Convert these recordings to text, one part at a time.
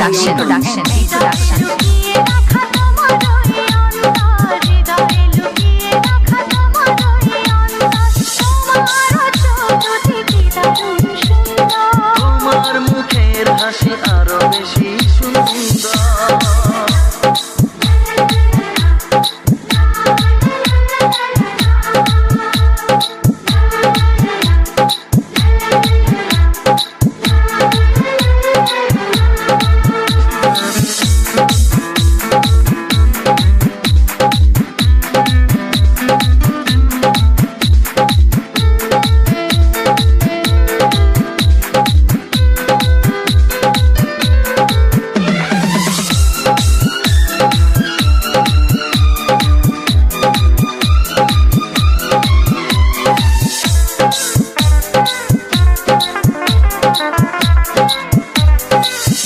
Production. Production. Production.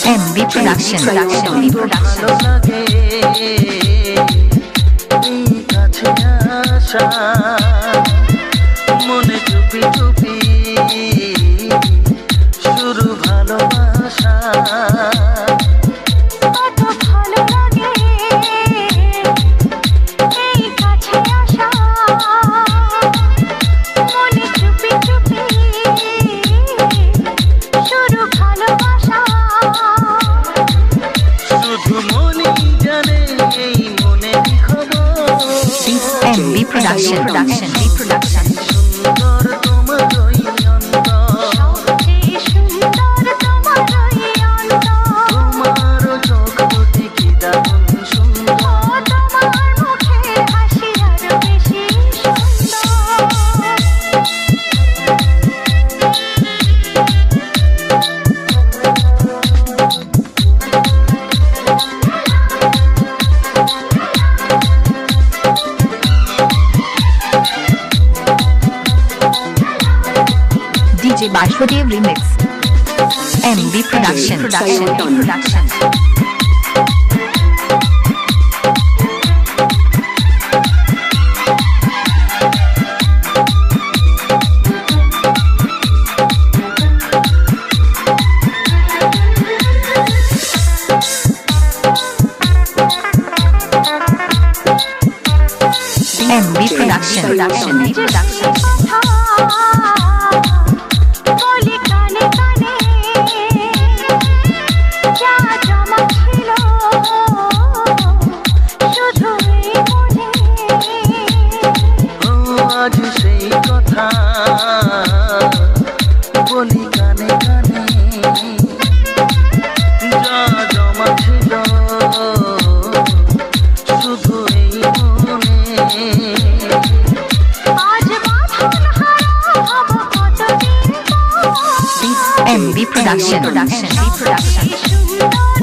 MB Production. Production. ভালো Production. মনে চুপি চুপি Production. Production. DJ Bashwadev Remix. MB Production. Production. Production. MB Production. Production. Production. বলি কানে কানে যা জমা ছিল শুধু এই মনে MB Production. Production. Production.